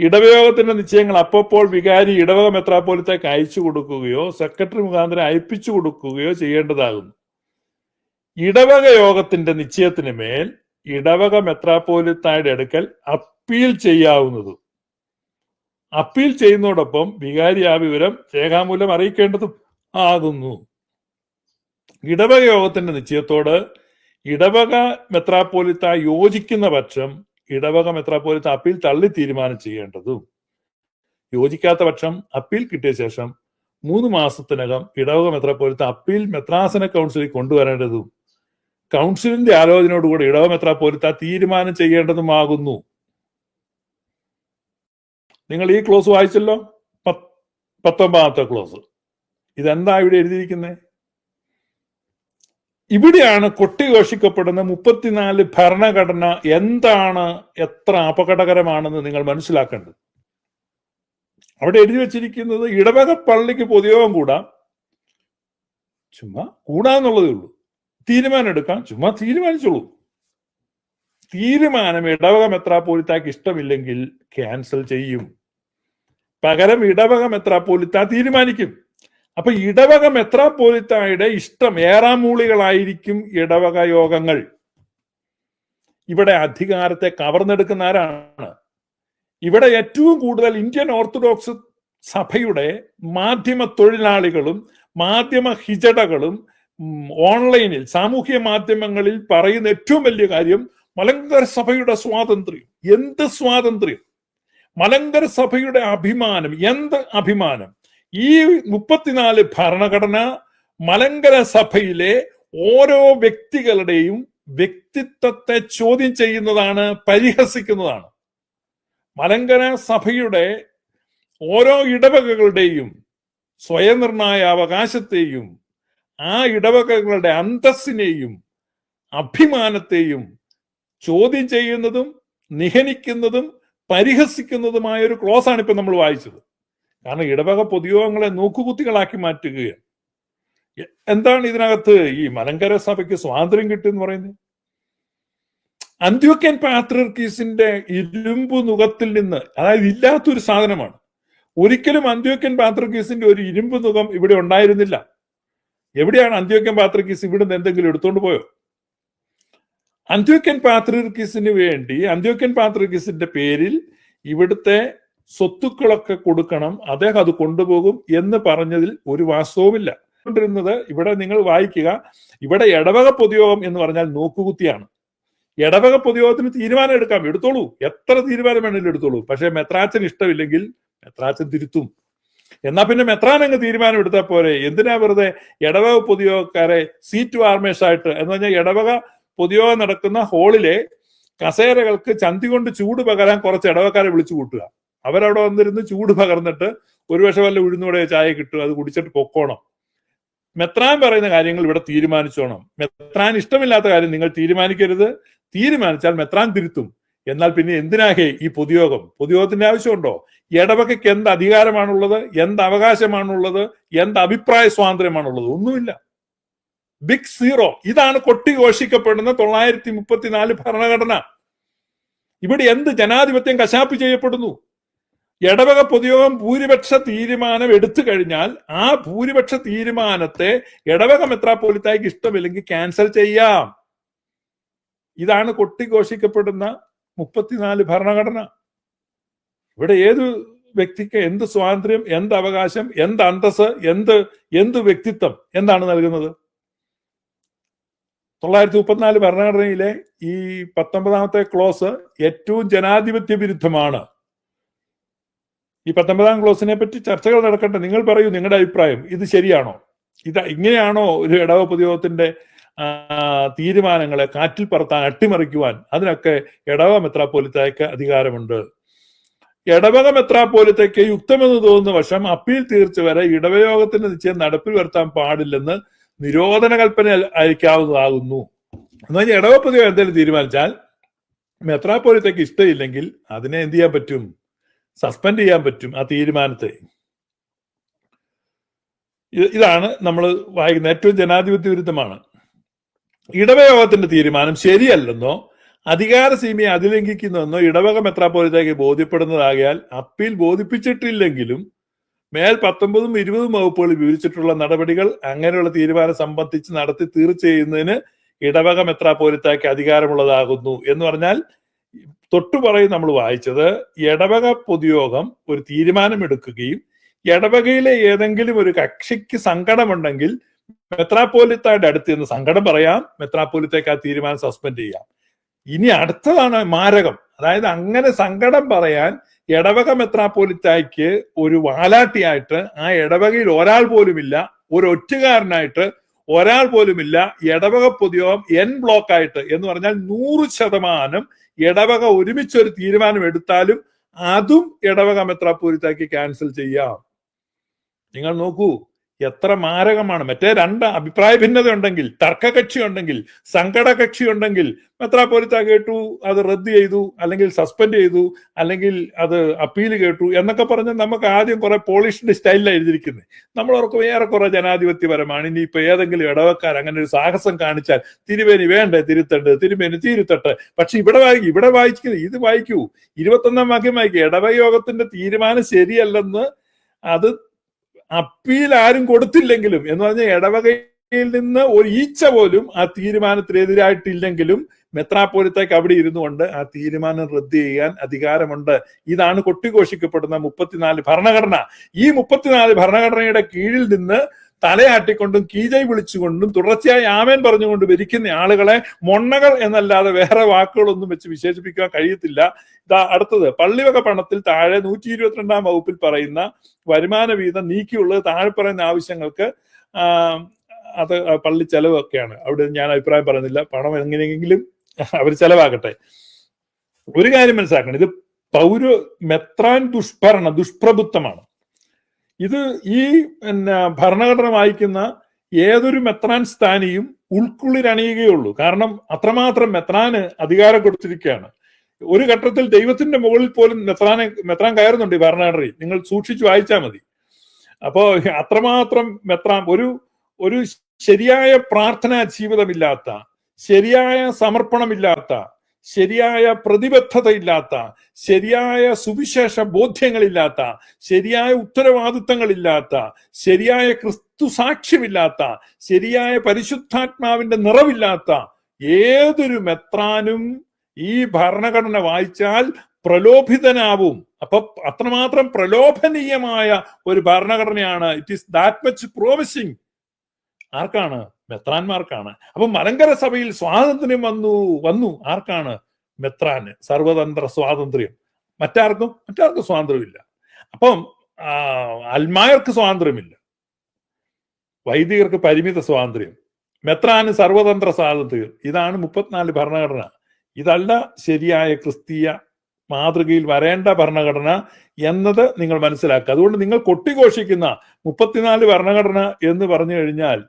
ഇടവയോഗത്തിന്റെ നിശ്ചയങ്ങൾ അപ്പപ്പോൾ വികാരി ഇടവക മെത്രാപ്പോലിത്തേക്ക് അയച്ചു കൊടുക്കുകയോ സെക്രട്ടറി മുഖാന്തരം അയപ്പിച്ചു കൊടുക്കുകയോ ചെയ്യേണ്ടതാകുന്നു. ഇടവക യോഗത്തിന്റെ നിശ്ചയത്തിന് മേൽ ഇടവക മെത്രാപ്പോലിത്തായുടെ അടുക്കൽ അപ്പീൽ ചെയ്യാവുന്നതും അപ്പീൽ ചെയ്യുന്നതോടൊപ്പം വികാരി ആ വിവരം രേഖാമൂലം അറിയിക്കേണ്ടതും ആകുന്നു. ഇടവക യോഗത്തിന്റെ നിശ്ചയത്തോട് ഇടവക മെത്രാപ്പോലിത്ത യോജിക്കുന്ന പക്ഷം ഇടവക മെത്രാപ്പോലിത്ത അപ്പീൽ തള്ളി തീരുമാനം ചെയ്യേണ്ടതും യോജിക്കാത്ത പക്ഷം അപ്പീൽ കിട്ടിയ ശേഷം മൂന്ന് മാസത്തിനകം ഇടവക മെത്രാപ്പോലിത്ത അപ്പീൽ മെത്രാസന കൗൺസിലിൽ കൊണ്ടുവരേണ്ടതും കൗൺസിലിന്റെ ആലോചനയോടുകൂടി ഇടവ മെത്രാപ്പോലിത്ത തീരുമാനം ചെയ്യേണ്ടതുമാകുന്നു. നിങ്ങൾ ഈ ക്ലോസ് വായിച്ചല്ലോ? പത്ത് പത്തൊമ്പതാമത്തെ ക്ലോസ്. ഇതെന്താ ഇവിടെ എഴുതിയിരിക്കുന്നത് ഇവിടെയാണ് കൊട്ടിഘോഷിക്കപ്പെടുന്ന മുപ്പത്തിനാല് ഭരണഘടന എന്താണ് എത്ര അപകടകരമാണെന്ന് നിങ്ങൾ മനസ്സിലാക്കേണ്ടത്. അവിടെ എഴുതി വെച്ചിരിക്കുന്നത് ഇടവക പള്ളിക്ക് പൊതുയോഗം കൂടാം. ചുമ്മാ കൂടാന്നുള്ളതേ ഉള്ളൂ. തീരുമാനം എടുക്കാം ചുമ്മാ തീരുമാനിച്ചോളൂ. തീരുമാനം ഇടവക മെത്രാപ്പോലിത്താക്ക് ഇഷ്ടമില്ലെങ്കിൽ ക്യാൻസൽ ചെയ്യും. പകരം എത്ര മെത്രാപ്പോലിത്ത തീരുമാനിക്കും. അപ്പൊ ഇടവക മെത്രാപ്പോലിത്തായുടെ ഇഷ്ടം? ഏറാമൂളികളായിരിക്കും ഇടവക യോഗങ്ങൾ. ഇവിടെ അധികാരത്തെ കവർന്നെടുക്കുന്ന ആരാണ്? ഇവിടെ ഏറ്റവും കൂടുതൽ ഇന്ത്യൻ ഓർത്തഡോക്സ് സഭയുടെ മാധ്യമ തൊഴിലാളികളും മാധ്യമ ഹിജടകളും ഓൺലൈനിൽ സാമൂഹ്യ മാധ്യമങ്ങളിൽ പറയുന്ന ഏറ്റവും വലിയ കാര്യം മലങ്കര സഭയുടെ സ്വാതന്ത്ര്യം. എന്ത് സ്വാതന്ത്ര്യം? മലങ്കര സഭയുടെ അഭിമാനം. എന്ത് അഭിമാനം? ഈ മുപ്പത്തിനാല് ഭരണഘടന മലങ്കര സഭയിലെ ഓരോ വ്യക്തികളുടെയും വ്യക്തിത്വത്തെ ചോദ്യം ചെയ്യുന്നതാണ് പരിഹസിക്കുന്നതാണ്. മലങ്കര സഭയുടെ ഓരോ ഇടവകകളുടെയും സ്വയനിർണായ അവകാശത്തെയും ആ ഇടവകകളുടെ അന്തസ്സിനെയും അഭിമാനത്തെയും ചോദ്യം ചെയ്യുന്നതും നിഹനിക്കുന്നതും പരിഹസിക്കുന്നതുമായ ഒരു ക്ലോസ് ആണ് ഇപ്പൊ നമ്മൾ വായിച്ചത്. കാരണം ഇടവക പൊതുയോഗങ്ങളെ നോക്കുകുത്തികളാക്കി മാറ്റുകയാണ്. എന്താണ് ഇതിനകത്ത് ഈ മലങ്കര സഭയ്ക്ക് സ്വാതന്ത്ര്യം കിട്ടിയെന്ന് പറയുന്നത്? അന്ത്യോക്യൻ പാത്രർക്കീസിന്റെ ഇരുമ്പു നുഖത്തിൽ നിന്ന് അതായത് ഇല്ലാത്തൊരു സാധനമാണ്. ഒരിക്കലും അന്ത്യോക്യൻ പാത്രർക്കീസിന്റെ ഒരു ഇരുമ്പ് നുഖം ഇവിടെ ഉണ്ടായിരുന്നില്ല. എവിടെയാണ് അന്ത്യോക്യൻ ഇവിടെ നിന്ന് എന്തെങ്കിലും എടുത്തോണ്ട് പോയോ? അന്ത്യോക്യൻ പാത്രർക്കീസിന് വേണ്ടി അന്ത്യോക്യൻ പാത്രർക്കീസിന്റെ പേരിൽ ഇവിടുത്തെ സ്വത്തുക്കളൊക്കെ കൊടുക്കണം അദ്ദേഹം അത് കൊണ്ടുപോകും എന്ന് പറഞ്ഞതിൽ ഒരു വാസ്തവുമില്ല. കൊണ്ടിരുന്നത് ഇവിടെ നിങ്ങൾ വായിക്കുക ഇവിടെ ഇടവക പൊതുയോഗം എന്ന് പറഞ്ഞാൽ നോക്കുകുത്തിയാണ്. ഇടവക പൊതുയോഗത്തിന് തീരുമാനം എടുക്കാം എടുത്തോളൂ. എത്ര തീരുമാനം വേണമെങ്കിലും എടുത്തോളൂ. പക്ഷെ മെത്രാച്ചൻ ഇഷ്ടമില്ലെങ്കിൽ മെത്രാച്ചൻ തിരുത്തും. എന്നാ പിന്നെ മെത്രാൻ അങ്ങ് തീരുമാനം എടുത്താൽ പോരെ? എന്തിനാ വെറുതെ ഇടവക പൊതുയോഗക്കാരെ സീറ്റ് വാർമേഴ്സ് ആയിട്ട് എന്ന് പറഞ്ഞാൽ ഇടവക പൊതുയോഗം നടക്കുന്ന ഹാളിലെ കസേരകൾക്ക് ചന്തി കൊണ്ട് ചൂട് പകരാൻ കുറച്ച് ഇടവക്കാരെ വിളിച്ചു കൂട്ടുക. അവരവിടെ വന്നിരുന്ന് ചൂട് പകർന്നിട്ട് ഒരു പക്ഷെ വല്ല ഉഴുന്നൂടെ ചായ കിട്ടും അത് കുടിച്ചിട്ട് പൊക്കോണം. മെത്രാൻ പറയുന്ന കാര്യങ്ങൾ ഇവിടെ തീരുമാനിച്ചോണം. മെത്രാൻ ഇഷ്ടമില്ലാത്ത കാര്യം നിങ്ങൾ തീരുമാനിക്കരുത്. തീരുമാനിച്ചാൽ മെത്രാൻ തിരുത്തും. എന്നാൽ പിന്നെ എന്തിനാകെ ഈ പൊതുയോഗം? പൊതുയോഗത്തിന്റെ ആവശ്യമുണ്ടോ? ഇടവകയ്ക്ക് എന്ത് അധികാരമാണുള്ളത്? എന്ത് അവകാശമാണുള്ളത്? എന്ത് അഭിപ്രായ സ്വാതന്ത്ര്യമാണുള്ളത്? ഒന്നുമില്ല. ബിഗ് സീറോ ഇതാണ് കൊട്ടിഘോഷിക്കപ്പെടുന്ന തൊള്ളായിരത്തി മുപ്പത്തിനാല് ഭരണഘടന. ഇവിടെ എന്ത് ജനാധിപത്യം കശാപ്പ് ചെയ്യപ്പെടുന്നു? ഇടവക പൊതുയോഗം ഭൂരിപക്ഷ തീരുമാനം എടുത്തു കഴിഞ്ഞാൽ ആ ഭൂരിപക്ഷ തീരുമാനത്തെ ഇടവക മെത്രാപ്പോലിത്തായിക്ക് ഇഷ്ടമില്ലെങ്കിൽ ക്യാൻസൽ ചെയ്യാം. ഇതാണ് കൊട്ടിഘോഷിക്കപ്പെടുന്ന മുപ്പത്തിനാല് ഭരണഘടന. ഇവിടെ ഏത് വ്യക്തിക്ക് എന്ത് സ്വാതന്ത്ര്യം എന്ത് അവകാശം എന്ത് അന്തസ് എന്ത് എന്ത് വ്യക്തിത്വം എന്താണ് നൽകുന്നത്? തൊള്ളായിരത്തി മുപ്പത്തിനാല് ഭരണഘടനയിലെ ഈ പത്തൊമ്പതാമത്തെ ക്ലോസ് ഏറ്റവും ജനാധിപത്യ വിരുദ്ധമാണ്. ഈ പത്തൊമ്പതാം ക്ലോസിനെ പറ്റി ചർച്ചകൾ നടക്കട്ടെ. നിങ്ങൾ പറയൂ നിങ്ങളുടെ അഭിപ്രായം. ഇത് ശരിയാണോ? ഇത് ഇങ്ങനെയാണോ ഒരു ഇടവ പൊതുയോഗത്തിന്റെ തീരുമാനങ്ങളെ കാറ്റിൽ പറത്താൻ അട്ടിമറിക്കുവാൻ? അതിനൊക്കെ ഇടവ മെത്രാപ്പോലിത്തയ്ക്ക് അധികാരമുണ്ട്. ഇടവക മെത്രാപ്പോലിത്തയ്ക്ക് യുക്തമെന്ന് തോന്നുന്ന വശം അപ്പീൽ തീർച്ച വരെ ഇടവയോഗത്തിന്റെ നിശ്ചയം നടപ്പിൽ വരുത്താൻ പാടില്ലെന്ന് നിരോധന കൽപ്പന അയക്കാവുന്നതാകുന്നു. എന്ന് പറഞ്ഞാൽ ഇടവ പൊതുവെ എന്തെങ്കിലും തീരുമാനിച്ചാൽ മെത്രാപ്പോലിത്തയ്ക്ക് ഇഷ്ടമില്ലെങ്കിൽ അതിനെ എന്ത് ചെയ്യാൻ പറ്റും? സസ്പെൻഡ് ചെയ്യാൻ പറ്റും ആ തീരുമാനത്തെ. ഇതാണ് നമ്മൾ വായിക്കുന്ന ഏറ്റവും ജനാധിപത്യ വിരുദ്ധമാണ്. ഇടവയോഗത്തിന്റെ തീരുമാനം ശരിയല്ലെന്നോ അധികാര സീമയെ അതിലംഘിക്കുന്നുവെന്നോ ഇടവക മെത്രാപ്പോലിത്തേക്ക് ബോധ്യപ്പെടുന്നതാകിയാൽ അപ്പീൽ ബോധിപ്പിച്ചിട്ടില്ലെങ്കിലും മേൽ പത്തൊമ്പതും ഇരുപതും വകുപ്പുകൾ വിവരിച്ചിട്ടുള്ള നടപടികൾ അങ്ങനെയുള്ള തീരുമാനം സംബന്ധിച്ച് നടത്തി തീർച്ച ചെയ്യുന്നതിന് ഇടവക മെത്രാപ്പോലിത്താക്ക് അധികാരമുള്ളതാകുന്നു എന്ന് പറഞ്ഞാൽ തൊട്ടു പറയും നമ്മൾ വായിച്ചത് ഇടവക പൊതുയോഗം ഒരു തീരുമാനമെടുക്കുകയും ഇടവകയിലെ ഏതെങ്കിലും ഒരു കക്ഷിക്ക് സങ്കടമുണ്ടെങ്കിൽ മെത്രാപ്പോലിത്തയുടെ അടുത്ത് നിന്ന് സങ്കടം പറയാം മെത്രാപ്പോലിത്തേക്ക് ആ തീരുമാനം സസ്പെൻഡ് ചെയ്യാം. ഇനി അടുത്തതാണ് മാരകം. അതായത് അങ്ങനെ സങ്കടം പറയാൻ ഇടവക മെത്രാപ്പോലിത്തായ്ക്ക് ഒരു വാലാട്ടിയായിട്ട് ആ ഇടവകയിൽ ഒരാൾ പോലുമില്ല ഒരു ഒറ്റുകാരനായിട്ട് ഒരാൾ പോലുമില്ല. ഇടവക പൊതുയോഗം എൻ ബ്ലോക്ക് ആയിട്ട് എന്ന് പറഞ്ഞാൽ നൂറ് ശതമാനം ഇടവക ഒരുമിച്ച് ഒരു തീരുമാനം എടുത്താലും അതും ഇടവക മെത്രാപൂരിത്താക്കി ക്യാൻസൽ ചെയ്യാം. നിങ്ങൾ നോക്കൂ. എത്ര മാരകമാണ്. മറ്റേ രണ്ട് അഭിപ്രായ ഭിന്നത ഉണ്ടെങ്കിൽ തർക്ക കക്ഷി ഉണ്ടെങ്കിൽ സങ്കട കക്ഷി ഉണ്ടെങ്കിൽ മെത്രാപോലിത്ത കേട്ടു അത് റദ്ദ് ചെയ്തു അല്ലെങ്കിൽ സസ്പെൻഡ് ചെയ്തു അല്ലെങ്കിൽ അത് അപ്പീൽ കേട്ടു എന്നൊക്കെ പറഞ്ഞ് നമുക്ക് ആദ്യം കുറെ പോളിഷ്ഡ് സ്റ്റൈലിലാണ് എഴുതിയിരിക്കുന്നത്. നമ്മൾ ഓർക്കും ഏറെക്കുറെ ജനാധിപത്യപരമാണ്. ഇനി ഇപ്പൊ ഏതെങ്കിലും ഇടവക്കാർ അങ്ങനെ ഒരു സാഹസം കാണിച്ചാൽ തിരുവേനി വേണ്ടേ തിരുത്തണ്ട് തിരുമേനി തിരുത്തട്ടെ. പക്ഷെ ഇവിടെ വായിക്കും ഇവിടെ വായിക്കുന്നത് ഇത് വായിക്കൂ. ഇരുപത്തൊന്നാം വാക്യം വായിക്കും ഇടവയോഗത്തിന്റെ തീരുമാനം ശരിയല്ലെന്ന് അത് അപ്പീൽ ആരും കൊടുത്തില്ലെങ്കിലും എന്ന് പറഞ്ഞ ഇടവകയിൽ നിന്ന് ഒരു ഈച്ച പോലും ആ തീരുമാനത്തിനെതിരായിട്ടില്ലെങ്കിലും മെത്രാപ്പോലിത്തേക്ക് അവിടെ ഇരുന്നു കൊണ്ട് ആ തീരുമാനം റദ്ദ് ചെയ്യാൻ അധികാരമുണ്ട്. ഇതാണ് കൊട്ടിഘോഷിക്കപ്പെടുന്ന മുപ്പത്തിനാല് ഭരണഘടന. ഈ മുപ്പത്തിനാല് ഭരണഘടനയുടെ കീഴിൽ നിന്ന് തലയാട്ടിക്കൊണ്ടും കീജൈ വിളിച്ചുകൊണ്ടും തുടർച്ചയായി ആമേൻ പറഞ്ഞുകൊണ്ട് ഭരിക്കുന്ന ആളുകളെ മൊണ്ണകൾ എന്നല്ലാതെ വേറെ വാക്കുകളൊന്നും വെച്ച് വിശേഷിപ്പിക്കാൻ കഴിയത്തില്ല. ഇതാ അടുത്തത്. പള്ളിവക പണത്തിൽ താഴെ നൂറ്റി ഇരുപത്തിരണ്ടാം വകുപ്പിൽ പറയുന്ന വരുമാന വീതം നീക്കിയുള്ളത് താഴെ പറയുന്ന ആവശ്യങ്ങൾക്ക് അത് പള്ളി ചെലവൊക്കെയാണ്. അവിടെ ഞാൻ അഭിപ്രായം പറയുന്നില്ല. പണം എങ്ങനെയെങ്കിലും അവർ ചെലവാകട്ടെ. ഒരു കാര്യം മനസ്സിലാക്കണം. ഇത് പൗര മെത്രാൻ ദുഷ്ഭരണ ദുഷ്പ്രഭുത്വമാണ്. ഇത് ഈ പിന്നെ ഭരണഘടന വായിക്കുന്ന ഏതൊരു മെത്രാൻ സ്ഥാനിയും ഉൾക്കുള്ളിലണിയുകയുള്ളൂ. കാരണം അത്രമാത്രം മെത്രാന് അധികാരം കൊടുത്തിരിക്കുകയാണ്. ഒരു ഘട്ടത്തിൽ ദൈവത്തിന്റെ മുകളിൽ പോലും മെത്രാനെ മെത്രാൻ കയറുന്നുണ്ട് ഈ ഭരണഘടനയിൽ. നിങ്ങൾ സൂക്ഷിച്ചു വായിച്ചാൽ മതി. അപ്പോ അത്രമാത്രം മെത്രാൻ ഒരു ഒരു ശരിയായ പ്രാർത്ഥനാ ജീവിതമില്ലാത്ത ശരിയായ സമർപ്പണമില്ലാത്ത ശരിയായ പ്രതിബദ്ധതയില്ലാത്ത ശരിയായ സുവിശേഷ ബോധ്യങ്ങളില്ലാത്ത ശരിയായ ഉത്തരവാദിത്തങ്ങളില്ലാത്ത ശരിയായ ക്രിസ്തു സാക്ഷ്യമില്ലാത്ത ശരിയായ പരിശുദ്ധാത്മാവിന്റെ നിറവില്ലാത്ത ഏതൊരു മെത്രാനും ഈ ഭരണഘടന വായിച്ചാൽ പ്രലോഭിതനാവും. അപ്പൊ അത്രമാത്രം പ്രലോഭനീയമായ ഒരു ഭരണഘടനയാണ്. It is that much promising ആർക്കാണ്? മെത്രാന്മാർക്കാണ്. അപ്പൊ മലങ്കര സഭയിൽ സ്വാതന്ത്ര്യം വന്നു വന്നു. ആർക്കാണ്? മെത്രാന്. സർവതന്ത്ര സ്വാതന്ത്ര്യം. മറ്റാർക്കും? മറ്റാർക്കും സ്വാതന്ത്ര്യമില്ല. അപ്പം അൽമായർക്ക് സ്വാതന്ത്ര്യമില്ല. വൈദികർക്ക് പരിമിത സ്വാതന്ത്ര്യം. മെത്രാന് സർവതന്ത്ര സ്വാതന്ത്ര്യം. ഇതാണ് മുപ്പത്തിനാല് ഭരണഘടന. ഇതല്ല ശരിയായ ക്രിസ്തീയ മാതൃകയിൽ വരേണ്ട ഭരണഘടന എന്നത് നിങ്ങൾ മനസ്സിലാക്കുക. അതുകൊണ്ട് നിങ്ങൾ കൊട്ടിഘോഷിക്കുന്ന മുപ്പത്തിനാല് ഭരണഘടന എന്ന് പറഞ്ഞു കഴിഞ്ഞാൽ